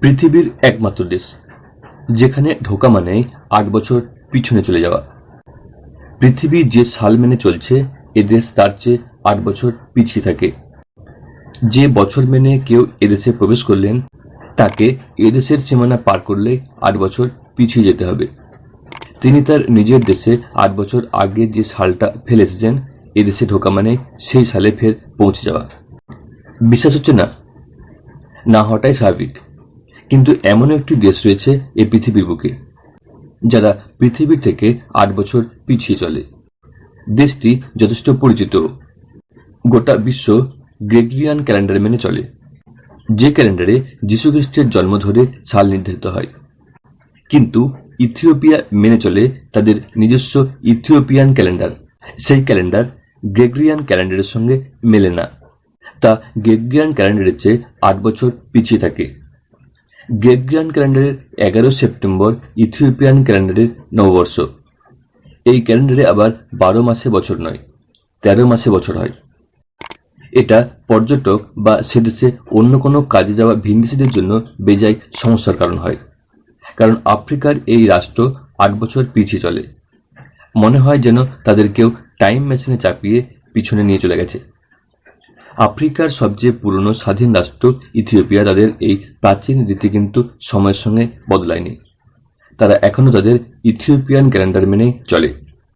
পৃথিবীর একমাত্র দেশ, যেখানে ঢোকা মানে আট বছর পিছনে চলে যাওয়া। পৃথিবী যে সাল মেনে চলছে, এ দেশ তার চেয়ে আট বছর পিছিয়ে থাকে। যে বছর মেনে কেউ এদেশে প্রবেশ করলেন, তাকে এদেশের সীমানা পার করলে আট বছর পিছিয়ে যেতে হবে। তিনি তার নিজের দেশে আট বছর আগে যে সালটা ফেলে এসেছেন এদেশে ঢোকা মানে সেই সালে ফের পৌঁছে যাওয়া। বিশ্বাস হচ্ছে না? না হওয়াটাই স্বাভাবিক। কিন্তু এমন একটি দেশ রয়েছে এই পৃথিবীর বুকে, যারা পৃথিবীর থেকে আট বছর পিছিয়ে চলে। দেশটি যথেষ্ট পরিচিত। গোটা বিশ্ব গ্রেগরিয়ান ক্যালেন্ডার মেনে চলে। যে ক্যালেন্ডারে যীশুখ্রিস্টের জন্ম ধরে সাল নির্ধারিত হয়। কিন্তু ইথিওপিয়া মেনে চলে তাদের নিজস্ব ইথিওপিয়ান ক্যালেন্ডার। সেই ক্যালেন্ডার গ্রেগরিয়ান ক্যালেন্ডারের সঙ্গে মেলে না। তা গ্রেগরিয়ান ক্যালেন্ডারের চেয়ে আট বছর পিছিয়ে থাকে। গ্রেগরিয়ান ক্যালেন্ডারের এগারো সেপ্টেম্বর ইথিওপিয়ান ক্যালেন্ডারের নববর্ষ এই ক্যালেন্ডারে আবার বারো মাসে বছর নয়, তেরো মাসে বছর হয়। এটা পর্যটক বা সেদেশে অন্য কোনো কাজে যাওয়া ভিনদেশীদের জন্য বেজায় সমস্যার কারণ হয়, কারণ আফ্রিকার এই রাষ্ট্র আট বছর পিছিয়ে চলে। মনে হয় যেন তাদের কেউ টাইম মেশিনে চাপিয়ে পিছনে নিয়ে চলে গেছে। আফ্রিকার সবচেয়ে পুরনো স্বাধীন রাষ্ট্র ইথিওপিয়া তাদের এই প্রাচীন রীতি কিন্তু সময়ের সঙ্গে বদলায়নি। তারা এখনও তাদের ইথিওপিয়ান ক্যালেন্ডার মেনেই চলে।